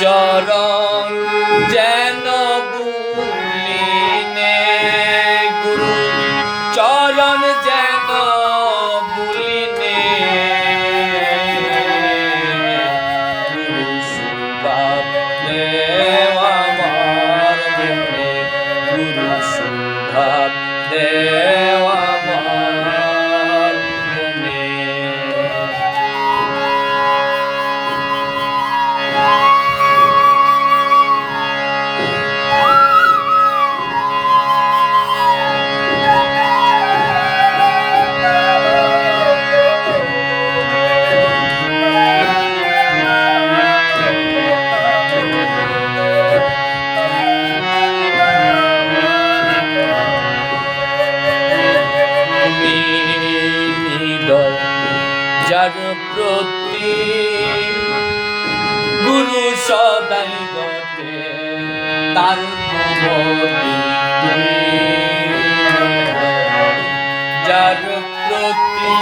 চরণ যেন বুলিনে গুরু। চরণ যেন বুলিনে গুরু আমার গুরু সুভাব দেও যার প্রতি। গুরু সদাই গতে তার যার প্রতি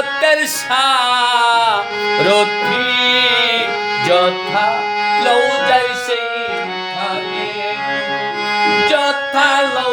রতের সারথি যথা লৌ যাই সেইখানে। যথা লৌ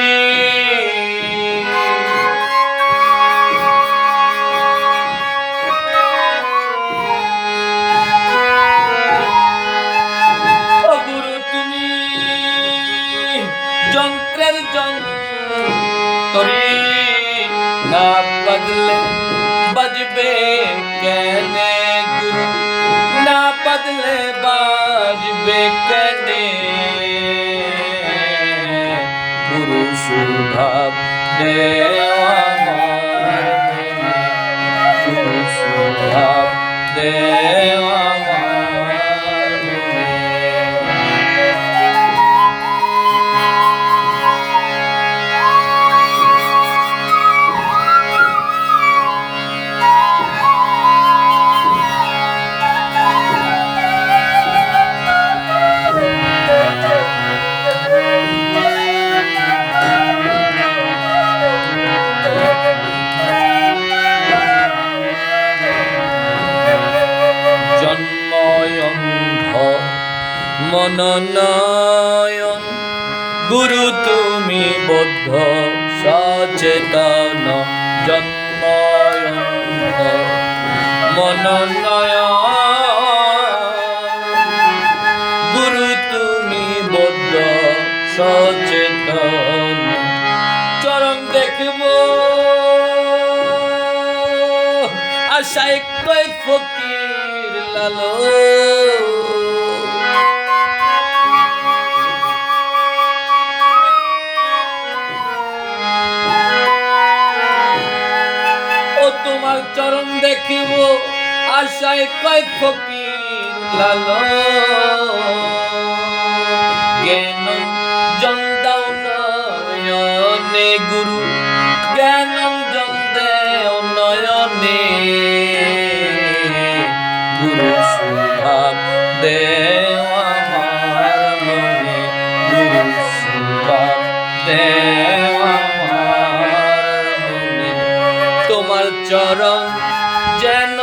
যন্ত্রের যন্তরি না বদলে বাজবে কেনে গুরু? না বদলে বাজবে কেনে গুরু সুভাব দেও আমার মনে, গুরু সুভাব দেও মননয়ন। গুরু তুমি বদ্ধ, সচেতন, জন্ময়ন্ধ। মননয়ন। গুরু তুমি বদ্ধ, সচেতন। চরণ দেখব। আশায় কয় ফকির দেখিব আশায় কয় ফকির লালো জ্ঞান জন্দাও নয়নে, গুরু, জ্ঞান জন্দেও নয়নে। গুরু সুভাব দেও আমার মনে, গুরু সুভাব দেও আমার মনে। তোমার চরণ Jen.